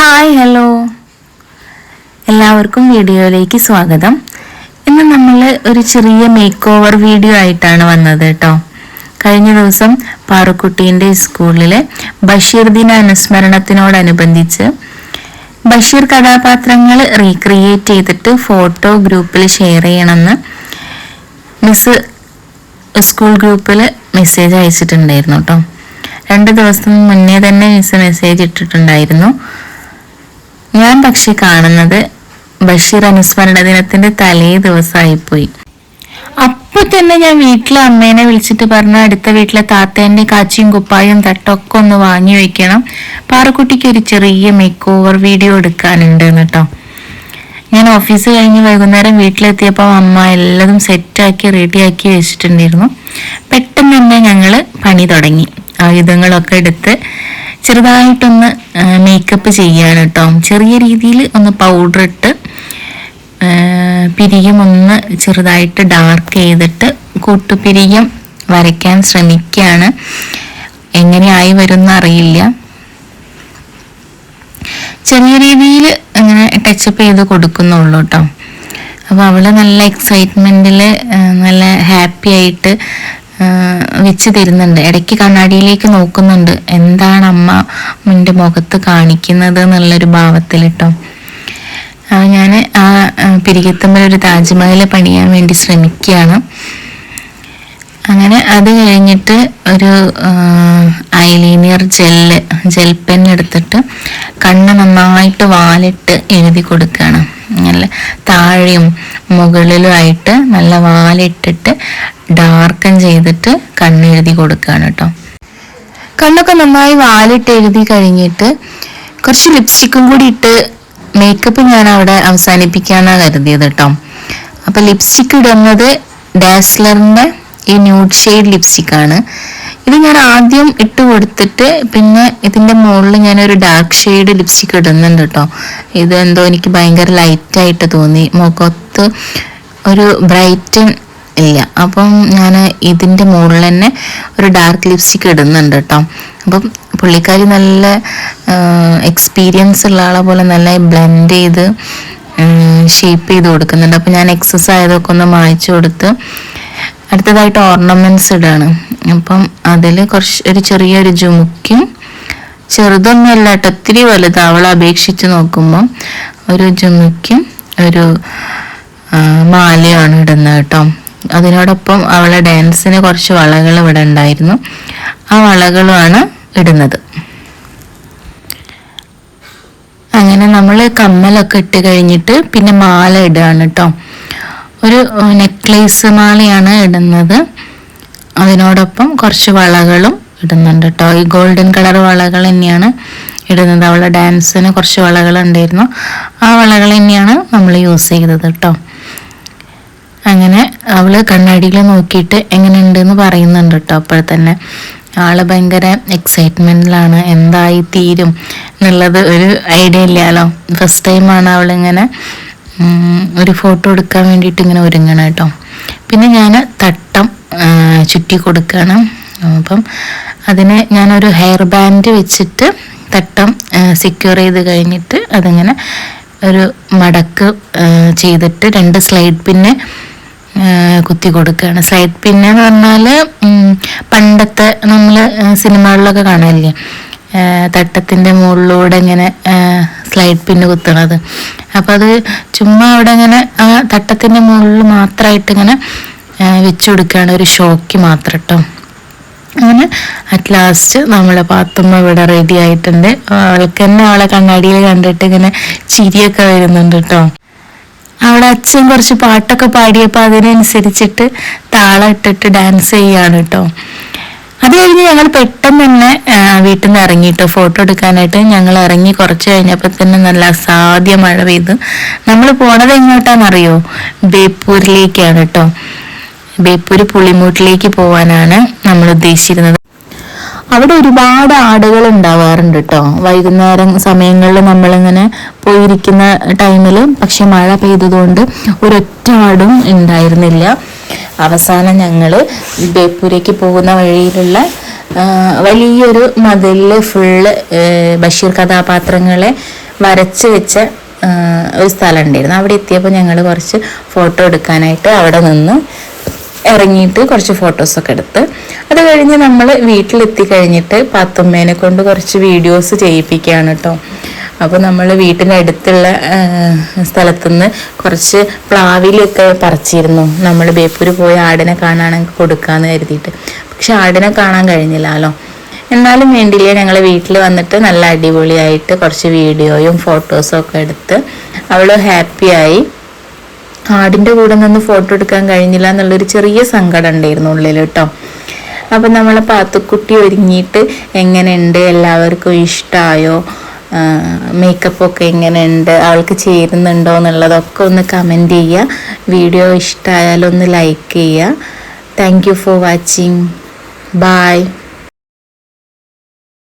Hi hello എല്ലാവർക്കും വീഡിയോയിലേക്ക് സ്വാഗതം. ഇന്ന് നമ്മൾ ഒരു ചെറിയ മേക്ക് ഓവർ വീഡിയോ ആയിട്ടാണ് വന്നത് കേട്ടോ. കഴിഞ്ഞ ദിവസം പാറുക്കുട്ടീന്റെ സ്കൂളിലെ ബഷീർ ദിന അനുസ്മരണത്തിനോടനുബന്ധിച്ച് ബഷീർ കഥാപാത്രങ്ങൾ റീക്രിയേറ്റ് ചെയ്തിട്ട് ഫോട്ടോ ഗ്രൂപ്പിൽ ഷെയർ ചെയ്യണമെന്ന് മിസ് സ്കൂൾ ഗ്രൂപ്പിൽ മെസ്സേജ് അയച്ചിട്ടുണ്ടായിരുന്നു കേട്ടോ. രണ്ട് ദിവസം മുന്നേ തന്നെ മിസ് മെസ്സേജ് ഇട്ടിട്ടുണ്ടായിരുന്നു. ഞാൻ പക്ഷെ കാണുന്നത് ബഷീർ അനുസ്മരണ ദിനത്തിന്റെ തലേ ദിവസമായിപ്പോയി. അപ്പൊ തന്നെ ഞാൻ വീട്ടിലെ അമ്മേനെ വിളിച്ചിട്ട് പറഞ്ഞ അടുത്ത വീട്ടിലെ താത്തേന്റെ കാച്ചിയും കുപ്പായും തട്ടൊക്കെ ഒന്ന് വാങ്ങി വെക്കണം. പാറക്കുട്ടിക്ക് ഒരു ചെറിയ മേക്ക് ഓവർ വീഡിയോ എടുക്കാനുണ്ട് കേട്ടോ. ഞാൻ ഓഫീസ് കഴിഞ്ഞ് വൈകുന്നേരം വീട്ടിലെത്തിയപ്പോൾ അമ്മ എല്ലതും സെറ്റാക്കി റെഡിയാക്കി വെച്ചിട്ടുണ്ടായിരുന്നു. പെട്ടെന്ന് തന്നെ ഞങ്ങൾ പണി തുടങ്ങി. ആയുധങ്ങളൊക്കെ എടുത്ത് ചെറുതായിട്ടൊന്ന് മേക്കപ്പ് ചെയ്യാണ് കേട്ടോ ചെറിയ രീതിയിൽ ഒന്ന് പൗഡർ ഇട്ട് പിരിയും ഒന്ന് ചെറുതായിട്ട് ഡാർക്ക് ചെയ്തിട്ട് കൂട്ടുപിരികം വരയ്ക്കാൻ ശ്രമിക്കുകയാണ്. എങ്ങനെയായി വരുമെന്ന് അറിയില്ല. ചെറിയ രീതിയിൽ അങ്ങനെ ടച്ചപ്പ് ചെയ്ത് കൊടുക്കുന്നുള്ളൂ കേട്ടോ അപ്പോൾ അവൾ നല്ല എക്സൈറ്റ്മെന്റിൽ നല്ല ഹാപ്പി ആയിട്ട് വെച്ച് തരുന്നുണ്ട് ഇടയ്ക്ക് കണ്ണാടിയിലേക്ക് നോക്കുന്നുണ്ട്. എന്താണ് അമ്മ എന്റെ മുഖത്ത് കാണിക്കുന്നത് എന്നുള്ളൊരു ഭാവത്തിൽ കേട്ടോ. ഞാൻ ആ ആ, ഒരു താജ്മഹൽ പണിയാൻ വേണ്ടി ശ്രമിക്കുകയാണ്. അങ്ങനെ അത് കഴിഞ്ഞിട്ട് ഒരു ഐലീനിയർ ജെല്ല് ജെൽ പെൻ എടുത്തിട്ട് കണ്ണ് നന്നായിട്ട് വാലിട്ട് എഴുതി കൊടുക്കുകയാണ്. നല്ല താഴെയും മുകളിലുമായിട്ട് നല്ല വാലിട്ടിട്ട് ഡാർക്കൻ ചെയ്തിട്ട് കണ്ണെഴുതി കൊടുക്കുകയാണ് കേട്ടോ. കണ്ണൊക്കെ നന്നായി വാലിട്ട് എഴുതി കഴിഞ്ഞിട്ട് കുറച്ച് ലിപ്സ്റ്റിക്കും കൂടി ഇട്ട് മേക്കപ്പ് ഞാൻ അവിടെ അവസാനിപ്പിക്കാനാണ് കരുതിയത് കേട്ടോ. അപ്പൊ ലിപ്സ്റ്റിക് ഇടുന്നത് ഡാസ്ലറിന്റെ ഈ ന്യൂഡ് ഷെയ്ഡ് ലിപ്സ്റ്റിക് ആണ്. ഇത് ഞാൻ ആദ്യം ഇട്ട് കൊടുത്തിട്ട് പിന്നെ ഇതിന്റെ മുകളിൽ ഞാൻ ഒരു ഡാർക്ക് ഷെയ്ഡ് ലിപ്സ്റ്റിക് ഇടുന്നുണ്ട് കേട്ടോ. ഇത് എന്തോ എനിക്ക് ഭയങ്കര ലൈറ്റ് ആയിട്ട് തോന്നി. മുഖത്ത് ഒരു ബ്രൈറ്റൻ ഇല്ല. അപ്പം ഞാൻ ഇതിന്റെ മുകളിൽ തന്നെ ഒരു ഡാർക്ക് ലിപ്സ്റ്റിക് ഇടുന്നുണ്ട് കേട്ടോ അപ്പം പുള്ളിക്കാരി നല്ല എക്സ്പീരിയൻസ് ഉള്ള ആളെ പോലെ നല്ല ബ്ലെൻഡ് ചെയ്ത് ഷേപ്പ് ചെയ്ത് കൊടുക്കുന്നുണ്ട്. അപ്പം ഞാൻ എക്സസ് ആയതൊക്കെ ഒന്ന് മായ്ച്ചു കൊടുത്ത് അടുത്തതായിട്ട് ഓർണമെന്റ്സ് ഇടാണ്. അപ്പം അതിൽ കുറച്ച് ഒരു ചെറിയൊരു ജുമുക്കും ചെറുതൊന്നുമല്ല കേട്ടോ ഒത്തിരി വലുത് അവളെ അപേക്ഷിച്ച് നോക്കുമ്പം ഒരു ജുമുക്കും ഒരു മാലയാണ് ഇടുന്നത് കേട്ടോ അതിനോടൊപ്പം അവളെ ഡാൻസിന് കുറച്ച് വളകൾ ഇവിടെ ഉണ്ടായിരുന്നു. ആ വളകളുമാണ് ഇടുന്നത്. അങ്ങനെ നമ്മൾ കമ്മലൊക്കെ ഇട്ട് കഴിഞ്ഞിട്ട് പിന്നെ മാല ഇടുകയാണ് കേട്ടോ ഒരു നെക്ലേസ് മാലയാണ് ഇടുന്നത്. അതിനോടൊപ്പം കുറച്ച് വളകളും ഇടുന്നുണ്ട് കേട്ടോ ഈ ഗോൾഡൻ കളർ വളകൾ തന്നെയാണ് ഇടുന്നത്. അവളെ ഡാൻസിന് കുറച്ച് വളകൾ ഉണ്ടായിരുന്നു. ആ വളകൾ തന്നെയാണ് നമ്മൾ യൂസ് ചെയ്തത് കേട്ടോ അങ്ങനെ അവൾ കണ്ണാടിയിൽ നോക്കിയിട്ട് എങ്ങനെയുണ്ടെന്ന് പറയുന്നുണ്ട് കേട്ടോ. അപ്പോൾ തന്നെ ആൾ ഭയങ്കര എക്സൈറ്റ്മെന്റിലാണ് എന്തായി തീരും എന്നുള്ളത് ഒരു ഐഡിയ ഇല്ലല്ലോ. ഫസ്റ്റ് ടൈമാണ് അവളിങ്ങനെ ഒരു ഫോട്ടോ എടുക്കാൻ വേണ്ടിയിട്ട് ഇങ്ങനെ ഒരുങ്ങണം കേട്ടോ. പിന്നെ ഞാൻ തട്ടം ചുറ്റി കൊടുക്കുകയാണ് അപ്പം അതിന് ഞാനൊരു ഹെയർ ബാൻഡ് വെച്ചിട്ട് തട്ടം സെക്യൂർ ചെയ്ത് കഴിഞ്ഞിട്ട് അതിങ്ങനെ ഒരു മടക്ക് ചെയ്തിട്ട് രണ്ട് സ്ലൈഡ് പിന്നെ കുത്തി കൊടുക്കുകയാണ്. സൈഡ് പിന്നെ എന്ന് പറഞ്ഞാൽ പണ്ടത്തെ നമ്മൾ സിനിമകളിലൊക്കെ കാണാനില്ലേ? തട്ടത്തിന്റെ മുകളിലൂടെ ഇങ്ങനെ സ്ലൈഡ് പിന്ന് കുത്തണത്. അപ്പോൾ അത് ചുമ്മാ അവിടെ ഇങ്ങനെ ആ തട്ടത്തിന്റെ മുകളിൽ മാത്രമായിട്ട് ഇങ്ങനെ വെച്ച് കൊടുക്കുകയാണ്. ഒരു ഷോക്ക് മാത്രം കേട്ടോ അങ്ങനെ അറ്റ് ലാസ്റ്റ് നമ്മളെ പാത്തുമ്മ ഇവിടെ റെഡി ആയിട്ടുണ്ട്. അവൾക്ക് തന്നെ അവളെ കണ്ണാടിയിൽ കണ്ടിട്ട് ഇങ്ങനെ ചിരിയൊക്കെ വരുന്നുണ്ട് കേട്ടോ അവിടെ അച്ഛൻ കുറച്ച് പാട്ടൊക്കെ പാടിയപ്പോൾ അതിനനുസരിച്ചിട്ട് താളം ഇട്ടിട്ട് ഡാൻസ് ചെയ്യാണ് കേട്ടോ. അത് കഴിഞ്ഞ് ഞങ്ങൾ പെട്ടെന്ന് തന്നെ വീട്ടിൽ നിന്ന് ഇറങ്ങിട്ടോ ഫോട്ടോ എടുക്കാനായിട്ട് ഞങ്ങൾ ഇറങ്ങി കുറച്ച് കഴിഞ്ഞപ്പോൾ തന്നെ നല്ല അസാധ്യ മഴ പെയ്തു. നമ്മൾ പോണത് എങ്ങോട്ടാണെന്നറിയോ? ബേപ്പൂരിലേക്കാണ് കേട്ടോ. ബേപ്പൂർ പുളിമൂട്ടിലേക്ക് പോവാനാണ് നമ്മൾ ഉദ്ദേശിച്ചിരുന്നത്. അവിടെ ഒരുപാട് ആടുകൾ ഉണ്ടാവാറുണ്ട് കേട്ടോ. വൈകുന്നേരം സമയങ്ങളിൽ നമ്മളിങ്ങനെ പോയിരിക്കുന്ന ടൈമിൽ പക്ഷെ മഴ പെയ്തതുകൊണ്ട് ഒരൊറ്റ ആടും ഉണ്ടായിരുന്നില്ല. അവസാനം ഞങ്ങൾ ബേപ്പൂരേക്ക് പോകുന്ന വഴിയിലുള്ള വലിയൊരു മതിലിൽ ഫുള്ള് ബഷീർ കഥാപാത്രങ്ങളെ വരച്ച് വെച്ച ഒരു സ്ഥലം ഉണ്ടായിരുന്നു. അവിടെ എത്തിയപ്പോൾ ഞങ്ങൾ കുറച്ച് ഫോട്ടോ എടുക്കാനായിട്ട് അവിടെ നിന്ന് ഇറങ്ങിയിട്ട് കുറച്ച് ഫോട്ടോസൊക്കെ എടുത്ത് അത് കഴിഞ്ഞ് നമ്മൾ വീട്ടിലെത്തി കഴിഞ്ഞിട്ട് പാത്തുമ്മേനെ കൊണ്ട് കുറച്ച് വീഡിയോസ് ചെയ്യിപ്പിക്കുകയാണ് കേട്ടോ അപ്പോൾ നമ്മൾ വീട്ടിന്റെ അടുത്തുള്ള സ്ഥലത്തുനിന്ന് കുറച്ച് പ്ലാവിലൊക്കെ പറിച്ചിരുന്നു. നമ്മൾ ബേപ്പൂര് പോയി ആടിനെ കാണാനൊക്കെ കൊടുക്കാമെന്ന് കരുതിയിട്ട്. പക്ഷെ ആടിനെ കാണാൻ കഴിഞ്ഞില്ലല്ലോ എന്നാലും വേണ്ടിയില്ല ഞങ്ങൾ വീട്ടിൽ വന്നിട്ട് നല്ല അടിപൊളിയായിട്ട് കുറച്ച് വീഡിയോയും ഫോട്ടോസും ഒക്കെ എടുത്ത് അവൾ ഹാപ്പിയായി ആടിന്റെ കൂടെ നിന്ന് ഫോട്ടോ എടുക്കാൻ കഴിഞ്ഞില്ല എന്നുള്ളൊരു ചെറിയ സങ്കടം ഉണ്ടായിരുന്നു ഉള്ളിൽ കേട്ടോ. അപ്പം നമ്മളെ പാത്തുക്കുട്ടി ഒരുങ്ങിയിട്ട് എങ്ങനെയുണ്ട്? എല്ലാവർക്കും ഇഷ്ടമായോ മേക്കപ്പ് ഒക്കെ എങ്ങനെയുണ്ട്? അവൾക്ക് ചേരുന്നുണ്ടോ എന്നുള്ളതൊക്കെ ഒന്ന് കമന്റ് ചെയ്യുക. വീഡിയോ ഇഷ്ടമായാലൊന്ന് ലൈക്ക് ചെയ്യുക. Thank you for watching bye